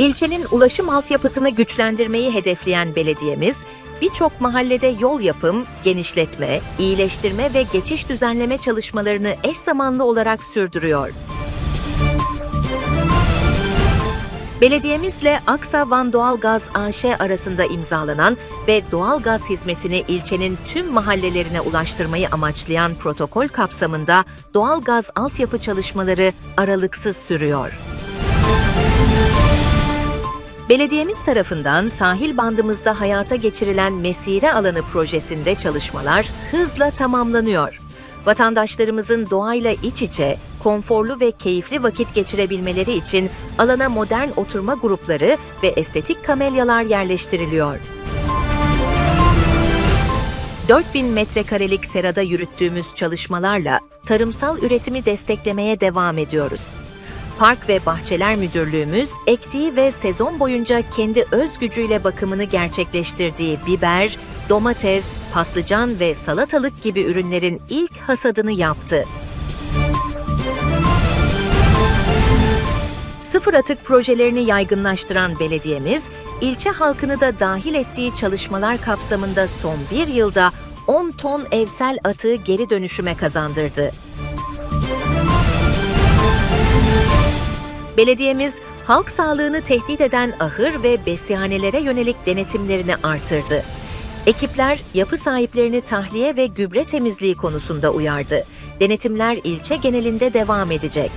İlçenin ulaşım altyapısını güçlendirmeyi hedefleyen belediyemiz, birçok mahallede yol yapım, genişletme, iyileştirme ve geçiş düzenleme çalışmalarını eş zamanlı olarak sürdürüyor. Belediyemizle Aksa Van Doğalgaz AŞ arasında imzalanan ve doğalgaz hizmetini ilçenin tüm mahallelerine ulaştırmayı amaçlayan protokol kapsamında doğalgaz altyapı çalışmaları aralıksız sürüyor. Belediyemiz tarafından sahil bandımızda hayata geçirilen mesire alanı projesinde çalışmalar hızla tamamlanıyor. Vatandaşlarımızın doğayla iç içe, konforlu ve keyifli vakit geçirebilmeleri için alana modern oturma grupları ve estetik kamelyalar yerleştiriliyor. 4000 metrekarelik serada yürüttüğümüz çalışmalarla tarımsal üretimi desteklemeye devam ediyoruz. Park ve Bahçeler Müdürlüğümüz ektiği ve sezon boyunca kendi öz gücüyle bakımını gerçekleştirdiği biber, domates, patlıcan ve salatalık gibi ürünlerin ilk hasadını yaptı. Sıfır atık projelerini yaygınlaştıran belediyemiz, ilçe halkını da dahil ettiği çalışmalar kapsamında son bir yılda 10 ton evsel atığı geri dönüşüme kazandırdı. Belediyemiz, halk sağlığını tehdit eden ahır ve besihanelere yönelik denetimlerini artırdı. Ekipler yapı sahiplerini tahliye ve gübre temizliği konusunda uyardı. Denetimler ilçe genelinde devam edecek.